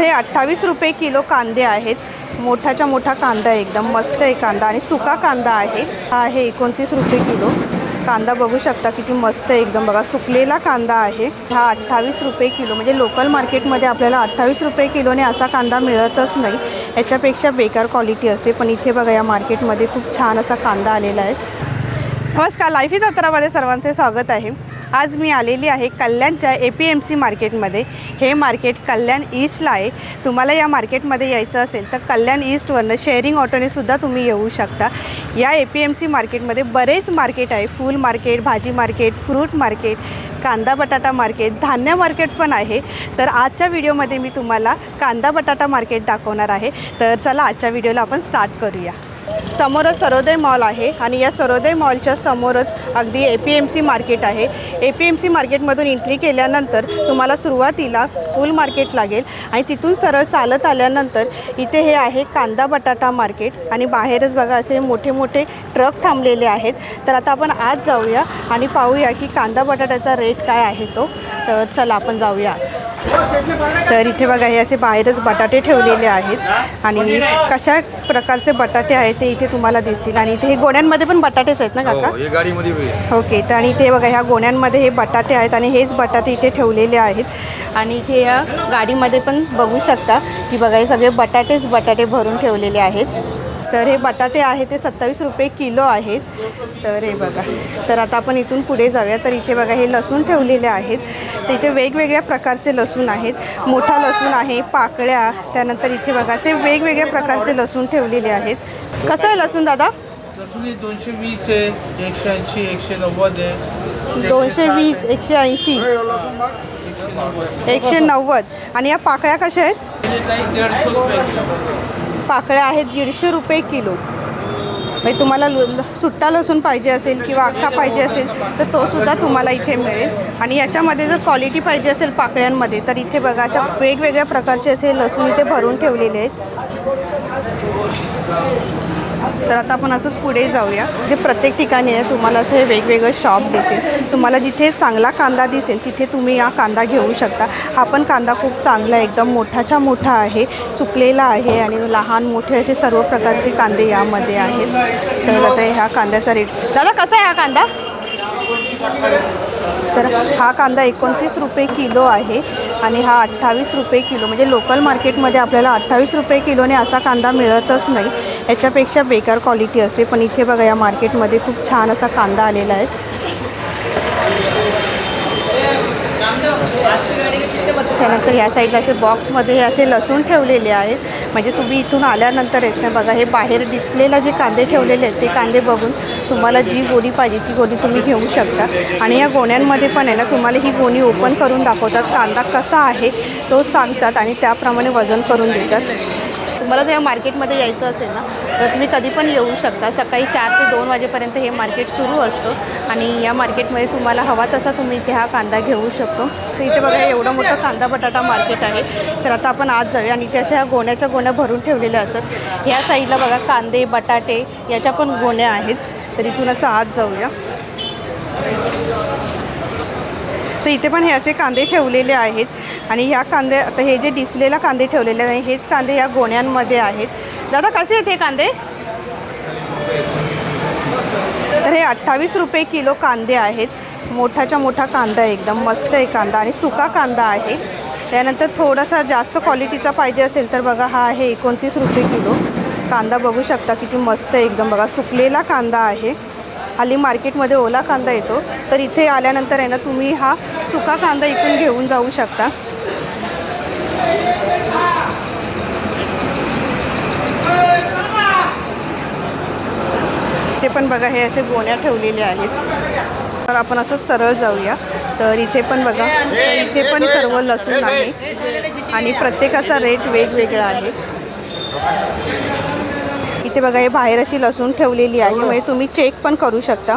तर हे अठ्ठावीस रुपये किलो कांदे आहेत. मोठाच्या मोठा कांदा आहे एकदम मस्त आहे कांदा आणि सुका कांदा आहे. हा आहे एकोणतीस रुपये किलो. कांदा बघू शकता किती मस्त आहे एकदम बघा सुकलेला कांदा आहे. हा अठ्ठावीस रुपये किलो म्हणजे लोकल मार्केटमध्ये आपल्याला अठ्ठावीस रुपये किलोने असा कांदा मिळतच नाही. याच्यापेक्षा बेकार क्वालिटी असते पण इथे बघा या मार्केटमध्ये खूप छान असा कांदा आलेला आहे. नमस्कार लाईफी जत्रामध्ये सर्वांचे स्वागत आहे. आज मी आलेली आहे कल्याणच्या ए पी एम सी मार्केटमध्ये. हे मार्केट कल्याण ईस्टला आहे. तुम्हाला या मार्केटमध्ये यायचं असेल तर कल्याण ईस्टवरनं शेअरिंग ऑटोने सुद्धा तुम्ही येऊ शकता. या ए पी एम सी मार्केटमध्ये बरेच मार्केट आहे. फूल मार्केट भाजी मार्केट फ्रूट मार्केट कांदा बटाटा मार्केट धान्य मार्केट पण आहे. तर आजच्या व्हिडिओमध्ये मी तुम्हाला कांदा बटाटा मार्केट दाखवणार आहे. तर चला आजच्या व्हिडिओला आपण स्टार्ट करूया. समोरच सरोदय मॉल आहे आणि या सरोदय मॉलच्या समोरच अगदी A P M C market आहे. ए पी एम सी मार्केटमधून एंट्री केल्यानंतर तुम्हाला सुरुवातीला फुल मार्केट लागेल आणि तिथून सरळ चालत आल्यानंतर इथे हे आहे कांदा बटाटा मार्केट आणि बाहेरच बघा असे मोठे मोठे ट्रक थांबलेले आहेत. तर आता आपण आज जाऊया आणि पाहूया की कांदा बटाट्याचा रेट काय आहे तो. तर चला आपण जाऊया. तर इथे बघा हे असे बाहेरच बटाटे ठेवलेले आहेत. आणि कशा प्रकारचे बटाटे आहेत ते इथे तुम्हाला दिसतील. आणि इथे हे गोण्यांमध्ये पण बटाटेच आहेत ना काका? हो आहे. ओके तर आणि इथे बघा ह्या गोण्यांमध्ये हे बटाटे आहेत आणि हेच बटाटे इथे ठेवलेले आहेत. आणि इथे या गाडीमध्ये पण बघू शकता की बघा हे सगळे बटाटेच बटाटे भरून ठेवलेले आहेत. तर हे बटाटे आहे ते सत्तावीस रुपये किलो आहेत. तर हे बघा तर आता आपण इथून पुढे जाऊया. तर इथे बघा हे लसूण ठेवलेले आहेत. तर इथे वेगवेगळ्या प्रकारचे लसूण आहेत. मोठा लसूण आहे पाकळ्या त्यानंतर इथे बघा असे वेगवेगळ्या प्रकारचे लसूण ठेवलेले आहेत. कसं आहे लसूण दादा? लसूण दोनशे वीस आहे एकशे ऐंशी एकशे नव्वद आहे. दोनशे वीस एकशे ऐंशी. एकशे नव्वद. आणि या पाकळ्या कशा आहेत? पाकळ्या आहेत दीडशे रुपये किलो. म्हणजे तुम्हाला ल ल- सुट्टा लसूण पाहिजे असेल किंवा अख्खा पाहिजे असेल तर तो सुद्धा तुम्हाला इथे मिळेल. आणि याच्यामध्ये जर क्वालिटी पाहिजे असेल पाकळ्यांमध्ये तर इथे बघा अशा वेगवेगळ्या प्रकारचे असे लसूण इथे भरून ठेवलेले आहेत. तर आता आपण असंच पुढे जाऊया. ते प्रत्येक ठिकाणी आहे तुम्हाला असं हे वेगवेगळं शॉप दिसेल. तुम्हाला जिथे चांगला कांदा दिसेल तिथे तुम्ही हा कांदा घेऊ शकता. हा पण कांदा खूप चांगला आहे एकदम मोठाच्या मोठा आहे सुकलेला आहे आणि लहान मोठे असे सर्व प्रकारचे कांदे यामध्ये आहेत. तर आता ह्या कांद्याचा रेट दादा कसा आहे हा कांदा? तर हा कांदा एकोणतीस रुपये किलो आहे आणि हा अठ्ठावीस रुपये किलो म्हणजे लोकल मार्केटमध्ये आपल्याला अठ्ठावीस रुपये किलोने असा कांदा मिळतच नाही. याच्यापेक्षा बेकार क्वालिटी असते. पण इथे बघा या मार्केटमध्ये खूप छान असा कांदा आलेला आहे. त्यानंतर ह्या साईडला असे बॉक्समध्ये हे असे लसूण ठेवलेले आहेत. म्हणजे तुम्ही इथून आल्यानंतर येत ना बघा हे बाहेर डिस्प्लेला जे कांदे ठेवलेले आहेत ते कांदे बघून तुम्हाला जी गोणी पाहिजे ती गोणी तुम्ही घेऊ शकता. आणि या गोण्यांमध्ये पण आहे ना तुम्हाला ही गोणी ओपन करून दाखवतात. कांदा कसा आहे तो सांगतात आणि त्याप्रमाणे वजन करून देतात. तुम्हाला जर या मार्केटमध्ये यायचं असेल ना तर तुम्ही कधी पण येऊ शकता. सकाळी चार ते दोन वाजेपर्यंत हे मार्केट सुरू असतं आणि या मार्केटमध्ये तुम्हाला हवा तसा तुम्ही इथे हा कांदा घेऊ शकतो. तर इथे बघा एवढं मोठं कांदा बटाटा मार्केट आहे. तर आता आपण आज जाऊया आणि इथे अशा ह्या गोण्याच्या गोण्या भरून ठेवलेल्या असतात. ह्या साईडला बघा कांदे बटाटे याच्या पण गोण्या आहेत. तर इथून असं आज जाऊया. तर इथे पण हे असे कांदे ठेवलेले आहेत. आणि ह्या कांदे आता हे जे डिस्प्लेला कांदे ठेवलेले आहेत हेच कांदे ह्या गोण्यांमध्ये आहेत. दादा कसे आहेत हे कांदे? तर हे अठ्ठावीस रुपये किलो कांदे आहेत. मोठाच्या मोठा कांदा आहे एकदम मस्त आहे कांदा आणि सुका कांदा आहे. त्यानंतर थोडासा जास्त क्वालिटीचा पाहिजे असेल तर बघा हा आहे एकोणतीस रुपये किलो. कांदा बघू शकता किती मस्त आहे एकदम बघा सुकलेला कांदा आहे. हल्ली मार्केटमध्ये ओला कांदा येतो तर इथे आल्यानंतर आहे ना तुम्ही हा सुका कांदा इकडून घेऊन जाऊ शकता. ते पण बघा हे असे गोण्या ठेवलेले आहेत. तर आपण असं सरळ जाऊया. तर इथे पण बघा इथे पण सर्व लसूण आहे. आणि प्रत्येकाचा रेट वेगवेगळा आहे. इथे बघा हे बाहेर अशी लसूण ठेवलेली आहे. म्हणजे तुम्ही चेक पण करू शकता.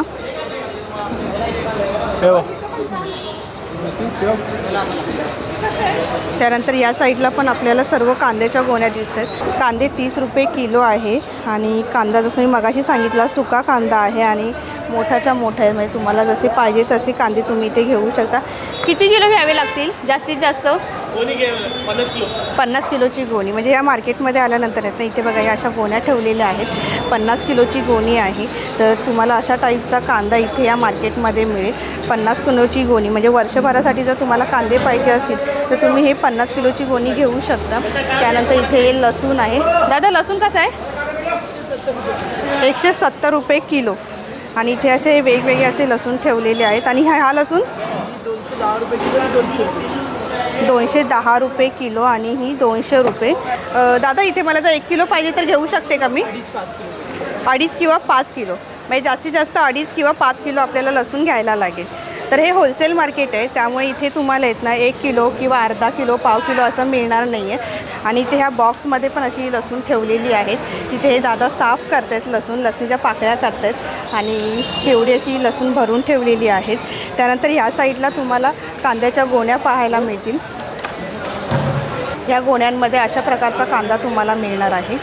त्यानंतर या साईडला पण आपल्याला सर्व कांद्याच्या गोण्या दिसत आहेत कांदे तीस रुपये किलो आहे आणि कांदा जसं मी मगाशी सांगितला सुका कांदा आहे आणि मोठाच्या मोठा आहे म्हणजे तुम्हाला जसे पाहिजे तसे कांदे तुम्ही इथे घेऊ शकता. किती किलो घ्यावे लागतील? जास्तीत जास्त? पन्नास किलोची गोणी. म्हणजे या मार्केटमध्ये आल्यानंतर आहेत ना इथे बघा या अशा गोण्या ठेवलेल्या आहेत. पन्नास किलोची गोणी आहे. तर तुम्हाला अशा टाईपचा कांदा इथे या मार्केटमध्ये मिळेल. पन्नास किलोची गोणी. म्हणजे वर्षभरासाठी जर तुम्हाला कांदे पाहिजे असतील तर तुम्ही हे पन्नास किलोची गोणी घेऊ शकता. त्यानंतर इथे लसूण आहे. दादा लसूण कसं आहे? एकशे सत्तर रुपये किलो. आणि इथे असे वेगवेगळे असे लसूण ठेवलेले आहेत. आणि हा हा लसूण? दोनशे दहा रुपये किलो दोनशे रुपये. दोनशे दहा रुपये किलो आणि ही दोनशे रुपये. दादा इथे मला जर एक किलो पाहिजे तर घेऊ शकते का मी? अडीच किंवा पाच किलो. म्हणजे जास्तीत जास्त अडीच किंवा पाच किलो आपल्याला लसूण घ्यायला लागेल. तर हे होलसेल मार्केट आहे. त्यामुळे इथे तुम्हाला येत ना एक किलो किंवा अर्धा किलो पाव किलो असं मिळणार नाही आहे आणि इथे ह्या बॉक्समध्ये पण अशी लसूण ठेवलेली आहेत. तिथे हे दादा साफ करत आहेत लसूण लसणीच्या पाकळ्या करतायत. आणि एवढी अशी लसूण भरून ठेवलेली आहेत. त्यानंतर ह्या साईडला तुम्हाला कांद्याच्या गोण्या पाहायला मिळतील. या गोण्यांमध्ये अशा प्रकारचा कांदा तुम्हाला मिळणार आहे.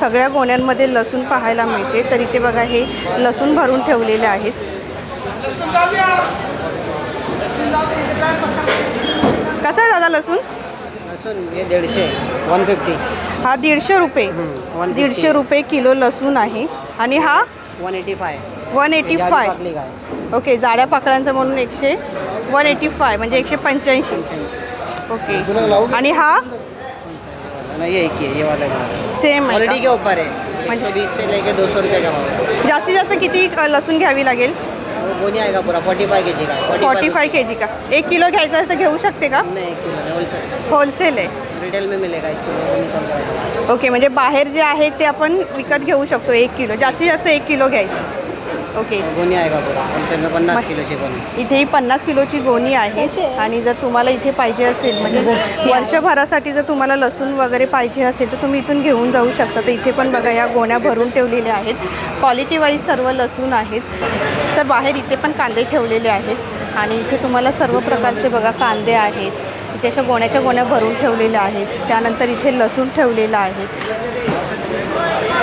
सगळ्या गोण्यांमध्ये लसूण पाहायला मिळते. तर इथे बघा हे लसूण भरून ठेवलेले आहेत. कसं आहे दादा लसूण? लसूण हे दीडशे वन फिफ्टी हा दीडशे रुपये. वन दीडशे रुपये किलो लसूण आहे. आणि हा? One eighty five one eighty five okay जाड्या पाकळ्यांचं म्हणून एकशे वन एटी फाय म्हणजे एकशे पंच्याऐंशी. ओके. आणि हा? ये एक ये वाला सेम आहे क्वालिटी का? के ऊपर है एक सौ बीस से लेके दो सौ रुपये का भाव जास्तीत जास्त किती लसूण घ्यावी लागेल? वो गोनी आएगा पूरा? फोर्टी फाइव के जी का? फॉर्टी फाय के जी का. एक किलो घ्यायचं तर घेऊ शकते का? नहीं एक किलो नहीं होलसेल होलसेल आहे. रिटेल में जाएगा ओके म्हणजे बाहेर जे आहे ते आपण विकत घेऊ शकतो एक किलो. जास्तीत जास्त एक किलो घ्यायचं. ओके वो गोनी आएगा पूरा? पन्नास किलो ची गोनी इथे ही पन्नास किलोची गोणी आहे आणि जर तुम्हाला इथे पाहिजे असेल म्हणजे वर्षभरासाठी जर तुम्हाला लसूण वगैरे पाहिजे असेल तर तुम्ही इथून घेऊन जाऊ शकता. तर इथे पण बघा या गोण्या भरून ठेवलेल्या आहेत. क्वालिटी वाईज सर्व लसूण आहेत. तर बाहेर इथे पण कांदे ठेवलेले आहेत. आणि इथे तुम्हाला सर्व प्रकारचे बघा कांदे आहेत. इथे अशा गोण्याच्या गोण्या भरून ठेवलेल्या आहेत. त्यानंतर इथे लसूण ठेवलेलं आहे.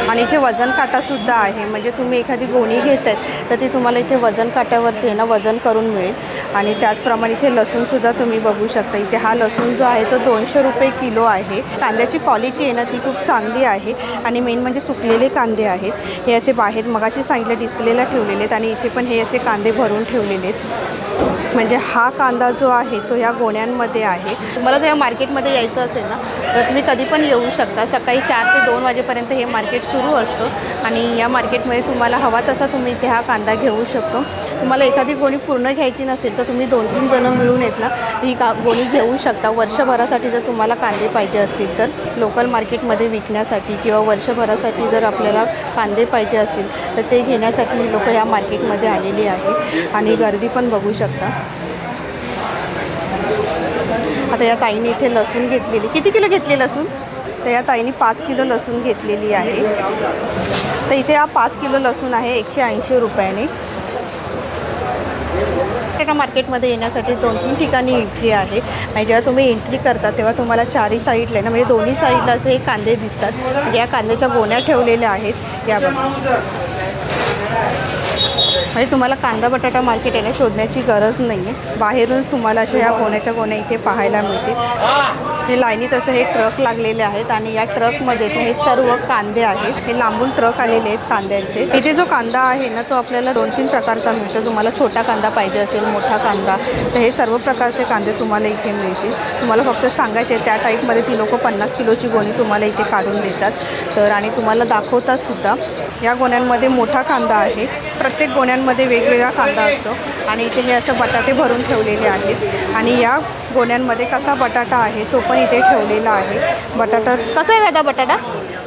आणि इथे वजन काटासुद्धा आहे. म्हणजे तुम्ही एखादी गोणी घेत आहेत तर ती तुम्हाला इथे वजन काट्यावरती आहे ना वजन करून मिळेल. आणि त्याचप्रमाणे इथे लसूणसुद्धा तुम्ही बघू शकता. इथे हा लसूण जो आहे तो दोनशे रुपये किलो आहे. कांद्याची क्वालिटी आहे ना ती खूप चांगली आहे आणि मेन म्हणजे सुकलेले कांदे आहेत. हे असे बाहेर मगाशी सांगितलं डिस्प्लेला ठेवलेले आहेत आणि इथे पण हे असे कांदे भरून ठेवलेले आहेत. म्हणजे हा कांदा जो आहे तो या गोण्यांमध्ये आहे. तुम्हाला जर या मार्केटमध्ये यायचं असेल ना तर तुम्ही कधी पण येऊ शकता. सकाळी चार ते दोन वाजेपर्यंत हे मार्केट सुरू असतं आणि या मार्केटमध्ये तुम्हाला हवा तसा तुम्ही इथे हा कांदा घेऊ शकतो. तुम्हाला एखादी गोणी पूर्ण घ्यायची नसेल तर तुम्ही दोन तीन जणं मिळून येत ना ही का गोणी घेऊ शकता. वर्षभरासाठी जर तुम्हाला कांदे पाहिजे असतील तर लोकल मार्केटमध्ये विकण्यासाठी किंवा वर्षभरासाठी जर आपल्याला कांदे पाहिजे असतील तर ते घेण्यासाठी लोक या मार्केटमध्ये आलेली आहे. आणि गर्दी पण बघू शकता. आता या ताईने इथे लसूण घेतलेली. किती किलो घेतली लसूण? तर या ताईने पाच किलो लसूण घेतलेली आहे. तर इथे हा पाच किलो लसूण आहे एकशे ऐंशी रुपयाने. बटाटा मार्केटमध्ये येण्यासाठी दोन तीन ठिकाणी एंट्री आहे. आणि जेव्हा तुम्ही एंट्री करता तेव्हा तुम्हाला चारही साईडला ना म्हणजे दोन्ही साईडला असे हे कांदे दिसतात. म्हणजे या कांद्याच्या गोण्या ठेवलेल्या आहेत या म्हणजे तुम्हाला कांदा बटाटा मार्केट आहे ना शोधण्याची गरज नाही आहे बाहेरून तुम्हाला अशा ह्या गोण्याच्या गोण्या इथे पाहायला मिळतील. हे लाईनीत असं हे ट्रक लागलेले आहेत आणि या ट्रकमध्ये हे सर्व कांदे आहेत. हे लांबून ट्रक आलेले आहेत कांद्यांचे. इथे जो कांदा आहे ना तो आपल्याला दोन तीन प्रकारचा मिळतो. तुम्हाला छोटा कांदा पाहिजे असेल मोठा कांदा तर हे सर्व प्रकारचे कांदे तुम्हाला इथे मिळतील. तुम्हाला फक्त सांगायचे त्या टाईपमध्ये ती लोक पन्नास किलोची गोणी तुम्हाला इथे काढून देतात. तर आणि तुम्हाला दाखवतात सुद्धा या गोण्यांमध्ये मोठा कांदा आहे. प्रत्येक गोण्यांमध्ये वेगवेगळा कांदा असतो. आणि इथे हे असं बटाटे भरून ठेवलेले आहेत. आणि या गोण्यांमध्ये कसा बटाटा आहे तो पण इथे ठेवलेला आहे. बटाटा कसा आहे दादा बटाटा?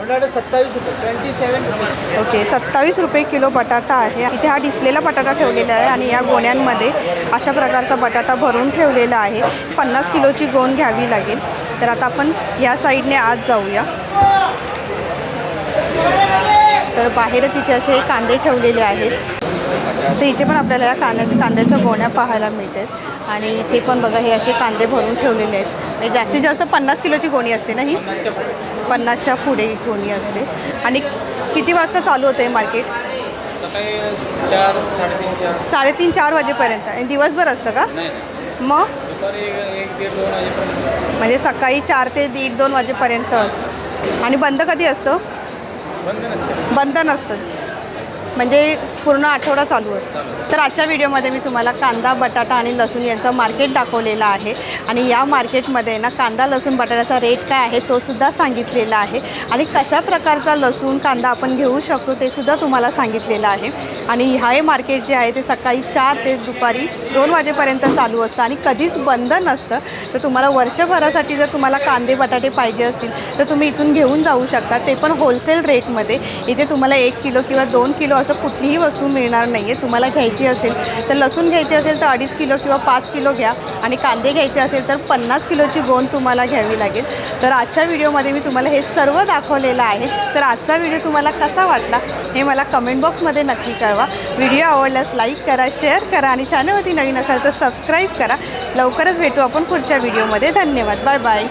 बटाटा सत्तावीस रुपये ट्वेंटी सेवन ओके सत्तावीस रुपये किलो बटाटा आहे. इथे हा डिस्प्लेला बटाटा ठेवलेला आहे आणि या गोण्यांमध्ये अशा प्रकारचा बटाटा भरून ठेवलेला आहे. पन्नास किलोची गोण घ्यावी लागेल. तर आता आपण या साईडने आज जाऊया. तर बाहेरच इथे असे कांदे ठेवलेले आहेत. तर इथे पण आपल्याला या कांद्या कांद्याच्या गोण्या पाहायला मिळतात. आणि इथे पण बघा हे असे कांदे भरून ठेवलेले आहेत. म्हणजे जास्तीत जास्त पन्नास किलोची गोणी असते ना ही? पन्नासच्या पुढे गोणी असते. आणि किती वाजता चालू होतं मार्केट? साडेतीन चार. वाजेपर्यंत. आणि दिवसभर असतं का? मग? म्हणजे सकाळी चार ते दीड दोन वाजेपर्यंत असतं. आणि बंद कधी असतं? बंद नसतं. म्हणजे पूर्ण आठवडा चालू असतो. तर आजच्या व्हिडिओमध्ये मी तुम्हाला कांदा बटाटा आणि लसूण यांचं मार्केट दाखवलेलं आहे. आणि या मार्केटमध्ये ना कांदा लसूण बटाट्याचा रेट काय आहे तो सुद्धा सांगितलेला आहे. आणि कशा प्रकारचा लसूण कांदा आपण घेऊ शकतो ते सुद्धा तुम्हाला सांगितलेलं आहे. आणि हे मार्केट जे आहे ते सकाळी चार ते दुपारी दोन वाजेपर्यंत चालू असतं आणि कधीच बंद नसतं. तर तुम्हाला वर्षभरासाठी जर तुम्हाला कांदे बटाटे पाहिजे असतील तर तुम्ही इथून घेऊन जाऊ शकता. ते पण होलसेल रेटमध्ये इथे तुम्हाला एक किलो किंवा दोन किलो असं कुठलीही वस्तू मिळणार नाही आहे तुम्हाला घ्यायची असेल तर लसूण घ्यायची असेल तर अडीच किलो किंवा पाच किलो घ्या आणि कांदे घ्यायचे असेल तर पन्नास किलोची गोंद तुम्हाला घ्यावी लागेल. तर आजच्या व्हिडिओमध्ये मी तुम्हाला हे सर्व दाखवलेलं आहे. तर आजचा व्हिडिओ तुम्हाला कसा वाटला हे मला कमेंट बॉक्समध्ये नक्की कळवा. व्हिडिओ आवडल्यास लाईक करा शेअर करा आणि चॅनलवरती नवीन असाल तर सबस्क्राईब करा. लवकरच भेटू आपण पुढच्या व्हिडिओमध्ये धन्यवाद. Bye bye